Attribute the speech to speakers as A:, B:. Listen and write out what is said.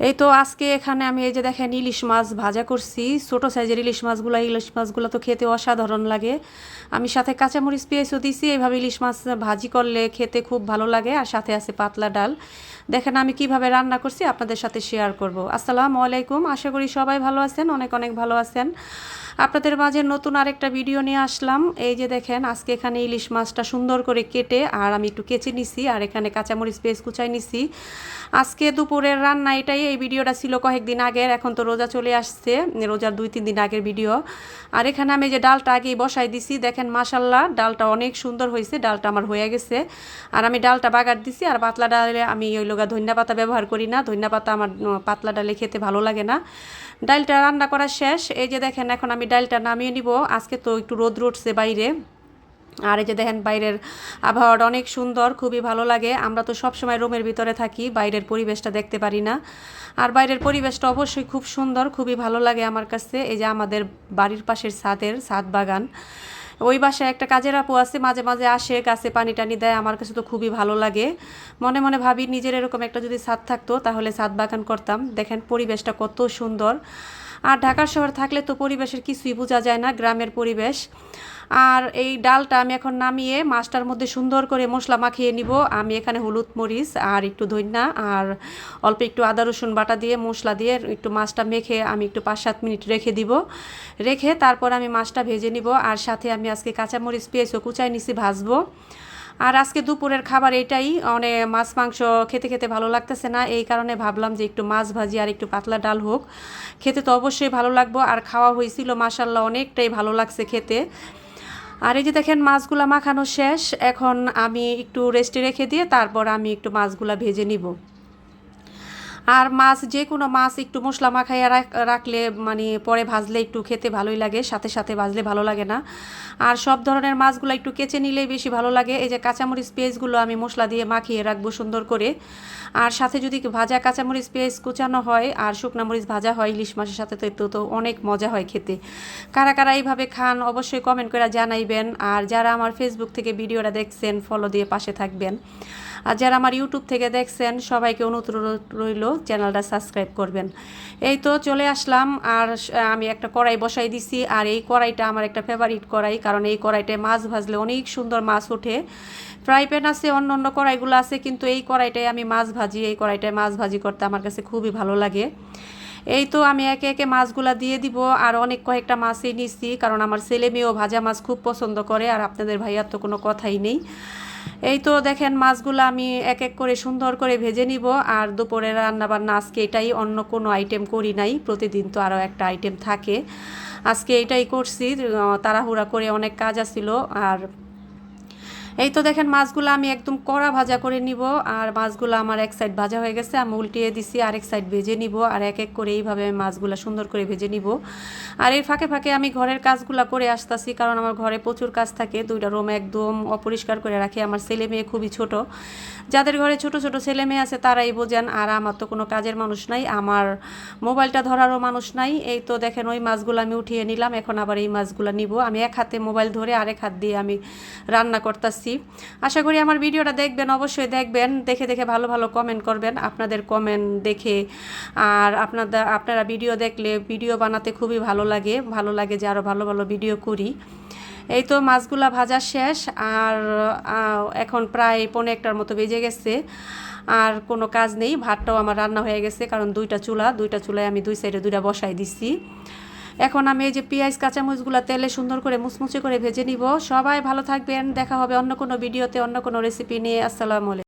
A: এই তো আজকে এখানে আমি এই যে দেখেন ইলিশ মাছ ভাজা করছি। ছোটো সাইজের ইলিশ মাছগুলো ইলিশ মাছগুলো তো খেতে অসাধারণ লাগে। আমি সাথে কাঁচামরিচ, পেঁয়াজও দিছি। এইভাবে ইলিশ মাছ ভাজি করলে খেতে খুব ভালো লাগে। আর সাথে আছে পাতলা ডাল। দেখেন আমি কীভাবে রান্না করছি, আপনাদের সাথে শেয়ার করব। আসসালামু আলাইকুম। আশা করি সবাই ভালো আছেন, অনেক অনেক ভালো আছেন। আপনাদের মাঝে নতুন আরেকটা ভিডিও নিয়ে আসলাম। এই যে দেখেন, আজকে এখানে ইলিশ মাছটা সুন্দর করে কেটে আর আমি একটু কেচে নিছি আর এখানে কাঁচামরিচ পেস্ট কুচাই নিছি। আজকে দুপুরের রান্না এটাই, এই ভিডিওটা ছিল কয়েকদিন আগের, এখন তো রোজা চলে আসছে, রোজার দুই তিন দিন আগের ভিডিও। আর এখানে আমি যে ডালটা আগেই বসাই দিছি, দেখেন মাসাল্লাহ ডালটা অনেক সুন্দর হয়েছে, ডালটা আমার হয়ে গেছে। আর আমি ডালটা বাগার দিছি, আর পাতলা ডালে আমি ওই লোগা ধন্যা পাতা ব্যবহার করি না ধন্যা পাতা আমার পাতলা ডালে খেতে ভালো লাগে না। ডালটা রান্না করা শেষ, এই যে দেখেন, এখন আমি ডালটা নামিয়ে নিব। আজকে তো একটু রোদ উঠছে বাইরে। আর এই যে দেখেন, বাইরের আবহাওয়াটা অনেক সুন্দর, খুবই ভালো লাগে। আমরা তো সবসময় রুমের ভিতরে থাকি, বাইরের পরিবেশটা দেখতে পারি না। আর বাইরের পরিবেশটা অবশ্যই খুব সুন্দর, খুবই ভালো লাগে আমার কাছে। এই যে আমাদের বাড়ির পাশের ছাদের, ছাদ বাগান। ওই বাসায় একটা কাজের আপু আছে, মাঝে মাঝে আসে, গাছে পানি টানি দেয়, আমার কাছে তো খুবই ভালো লাগে। মনে মনে ভাবি, নিজের এরকম একটা যদি ছাদ থাকতো, তাহলে ছাদ বাগান করতাম। দেখেন, পরিবেশটা কত সুন্দর। আর ঢাকার শহর থাকলে তো পরিবেশের কিছুই বোঝা যায় না, গ্রামের পরিবেশ। আর এই ডালটা আমি এখন নামিয়ে মাছটার মধ্যে সুন্দর করে মশলা মাখিয়ে নিব। আমি এখানে হলুদ মরিচ আর একটু ধন্যা আর অল্প একটু আদা, রসুন বাটা দিয়ে মশলা দিয়ে একটু মাছটা মেখে আমি একটু পাঁচ সাত মিনিট রেখে দিব। রেখে তারপর আমি মাছটা ভেজে নিব আর সাথে আমি আজকে কাঁচামরিচ পেঁয়াজও কুচাই নিছি ভাজবো। আর আজকে দুপুরের খাবার এটাই। অনেক মাছ, মাংস খেতে খেতে ভালো লাগতেছে না, এই কারণে ভাবলাম যে একটু মাছ ভাজি আর একটু পাতলা ডাল হোক। খেতে তো অবশ্যই ভালো লাগবো, আর খাওয়া হয়েছিল মাসাল্লাহ অনেকটাই ভালো লাগছে খেতে। আর এই যে দেখেন মাছগুলা মাখানো শেষ, এখন আমি একটু রেস্টে রেখে দিয়ে তারপর আমি একটু মাছগুলা ভেজে নিব। আর মাছ, যে কোনো মাছ একটু মশলা মাখাইয়া রাখলে মানে পরে ভাজলে একটু খেতে ভালোই লাগে, সাথে সাথে ভাজলে ভালো লাগে না। আর সব ধরনের মাছগুলো একটু কেচে নিলেই বেশি ভালো লাগে। এই যে কাঁচামরিচ পেঁয়াজগুলো আমি মশলা দিয়ে মাখিয়ে রাখব সুন্দর করে। আর সাথে যদি ভাজা কাঁচামরিচ পেঁয়াজ কুচানো হয় আর শুকনা মরিচ ভাজা হয় ইলিশ মাছের সাথে, তো তো অনেক মজা হয় খেতে। কারা কারা এইভাবে খান অবশ্যই কমেন্ট করে জানাইবেন। আর যারা আমার ফেসবুক থেকে ভিডিওটা দেখছেন ফলো দিয়ে পাশে থাকবেন। আর যারা আমার ইউটিউব থেকে দেখছেন, সবাইকে অনুরোধ রইল, চ্যানেলটা সাবস্ক্রাইব করবেন। এই তো চলে আসলাম, আর আমি একটা কড়াই বসাই দিছি, আর এই কড়াইটা আমার একটা ফেভারিট কড়াই, কারণ এই কড়াইটায় মাছ ভাজলে অনেক সুন্দর মাছ ওঠে। ফ্রাই প্যান আছে, অন্য অন্য কড়াইগুলো আছে, কিন্তু এই কড়াইটায় আমি মাছ ভাজি, এই কড়াইটায় মাছ ভাজি করতে আমার কাছে খুবই ভালো লাগে। এই তো আমি একে একে মাছগুলা দিয়ে দিব, আর অনেক কয়েকটা মাছই নিচ্ছি কারণ আমার ছেলে মেয়েও ভাজা মাছ খুব পছন্দ করে, আর আপনাদের ভাইয়ার তো কোনো কথাই নেই। এই তো দেখেন মাছগুলো আমি এক এক করে সুন্দর করে ভেজে নিব। আর দুপুরে রান্না বান্না আজকে এটাই, অন্য কোনো আইটেম করি নাই। প্রতিদিন তো আরও একটা আইটেম থাকে। আজকে এটাই করছি তাড়াহুড়া করে অনেক কাজ আসছিল আর এই তো দেখেন মাছগুলো আমি একদম কড়া ভাজা করে নিব, আর মাছগুলো আমার এক সাইড ভাজা হয়ে গেছে, আমি উল্টিয়ে দিছি, আরেক সাইড ভেজে নিব, আর এক এক করে এইভাবে আমি মাছগুলো সুন্দর করে ভেজে নিব। আর এর ফাঁকে ফাঁকে আমি ঘরের কাজগুলো করে আসতেছি, কারণ আমার ঘরে প্রচুর কাজ থাকে, দুইটা রুম একদম অপরিষ্কার করে রাখি, আমার ছেলে মেয়ে খুবই ছোট। যাদের ঘরে ছোট ছোট ছেলে মেয়ে আছে তারাই বোঝেন, আর আমার তো কোনো কাজের মানুষ নাই, আমার মোবাইলটা ধরারও মানুষ নাই, এই তো দেখেন ওই মাছগুলো আমি উঠিয়ে নিলাম, এখন আবার এই মাছগুলো নিব। আমি এক হাতে মোবাইল ধরে আরেক হাত দিয়ে আমি রান্না করতেছি। করছি আশা করি আমার ভিডিওটা দেখবেন, অবশ্যই দেখবেন। দেখে দেখে ভালো ভালো কমেন্ট করবেন, আপনাদের কমেন্ট দেখে। আর আপনাদের আপনারা ভিডিও দেখলে ভিডিও বানাতে খুবই ভালো লাগে। ভালো লাগে যে আরও ভালো ভালো ভিডিও করি। এই তো মাছগুলা ভাজা শেষ, আর এখন প্রায় পনেরো একটার মতো বেজে গেছে। আর কোনো কাজ নেই, ভাতটাও আমার রান্না হয়ে গেছে, কারণ দুইটা চুলা, দুইটা চুলায় আমি দুই সাইডে দুইটা বসাই দিচ্ছি এখন আমি এই যে পেঁয়াজ, কাঁচামরিচগুলো তেলে সুন্দর করে মুচমুচে করে ভেজে নিব। সবাই ভালো থাকবেন। দেখা হবে অন্য কোনো ভিডিওতে, অন্য কোনো রেসিপি নিয়ে। আসসালামু আলাইকুম।